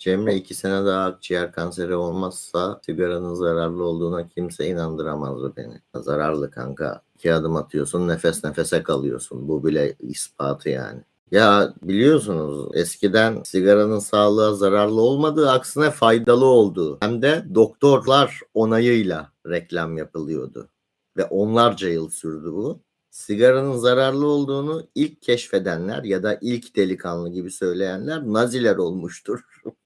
Cemre iki sene daha akciğer kanseri olmazsa sigaranın zararlı olduğuna kimse inandıramazdı beni. Zararlı kanka. İki adım atıyorsun nefes nefese kalıyorsun. Bu bile ispatı yani. Ya biliyorsunuz eskiden sigaranın sağlığa zararlı olmadığı aksine faydalı olduğu hem de doktorlar onayıyla reklam yapılıyordu. Ve onlarca yıl sürdü bu. Sigaranın zararlı olduğunu ilk keşfedenler ya da ilk delikanlı gibi söyleyenler Naziler olmuştur.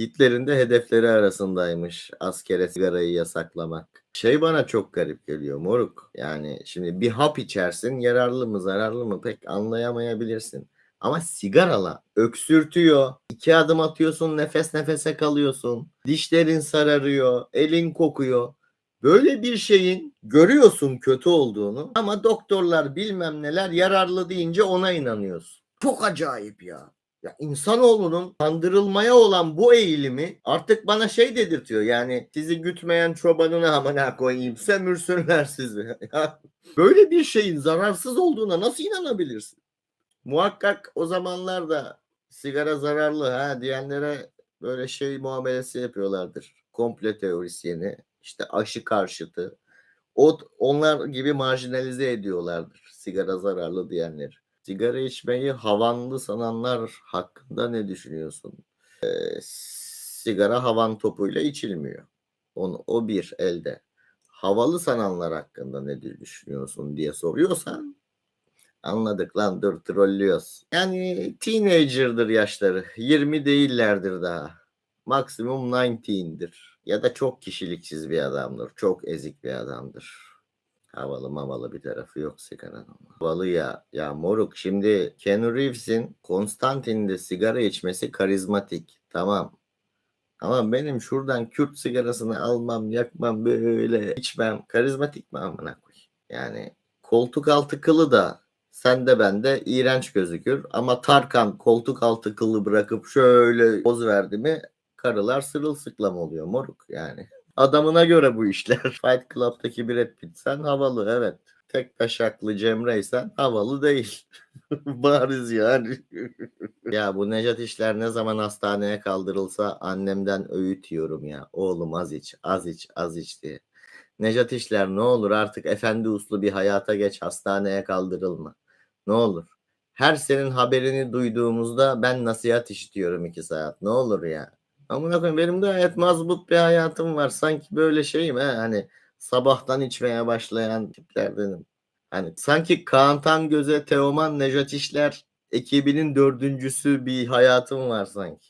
Hitler'in de hedefleri arasındaymış askere sigarayı yasaklamak. Şey bana çok garip geliyor moruk. Yani şimdi bir hap içersin yararlı mı zararlı mı pek anlayamayabilirsin. Ama sigarala öksürtüyor. iki adım atıyorsun nefes nefese kalıyorsun. Dişlerin sararıyor. Elin kokuyor. Böyle bir şeyin görüyorsun kötü olduğunu ama doktorlar bilmem neler yararlı deyince ona inanıyorsun. Çok acayip ya. Ya insanoğlunun kandırılmaya olan bu eğilimi artık bana şey dedirtiyor. Yani sizi gütmeyen çobanına amına koyayım sömürsünler sizi. Böyle bir şeyin zararsız olduğuna nasıl inanabilirsin? Muhakkak o zamanlarda sigara zararlı ha diyenlere böyle şey muamelesi yapıyorlardır. Komple teorisyeni, işte aşı karşıtı. O onlar gibi marjinalize ediyorlardır sigara zararlı diyenleri. Sigara içmeyi havanlı sananlar hakkında ne düşünüyorsun? Ee, sigara havan topuyla içilmiyor. Onu, o bir elde. Havalı sananlar hakkında ne düşünüyorsun diye soruyorsan anladık lan dur trollüyoruz. Yani teenager'dır yaşları. 20 değillerdir daha. Maksimum 19'dir. Ya da çok kişiliksiz bir adamdır. Çok ezik bir adamdır. Havalı mamalı bir tarafı yok sigaranın. Havalı ya. Ya moruk şimdi Keanu Reeves'in Konstantin'de sigara içmesi karizmatik. Tamam. Ama benim şuradan Kürt sigarasını almam, yakmam, böyle içmem. Karizmatik mi amına koy? Yani koltuk altı kılı da sen de ben de iğrenç gözükür. Ama Tarkan koltuk altı kılı bırakıp şöyle poz verdi mi karılar sırılsıklam oluyor moruk yani. Adamına göre bu işler. Fight Club'daki Brad Pitt sen havalı evet. Tek taşaklı Cemre'ysen havalı değil. Bariz yani. ya bu Nejat işler ne zaman hastaneye kaldırılsa annemden öğüt yiyorum ya. Oğlum az iç, az iç, az iç diye. Nejat işler ne olur artık efendi uslu bir hayata geç hastaneye kaldırılma. Ne olur. Her senin haberini duyduğumuzda ben nasihat işitiyorum iki saat. Ne olur ya. Amına koyayım benim gayet mazbut bir hayatım var. Sanki böyle şeyim he hani sabahtan içmeye başlayan tiplerdenim. Hani sanki Kaan Tangöz'e Teoman Nejat İşler ekibinin dördüncüsü bir hayatım var sanki.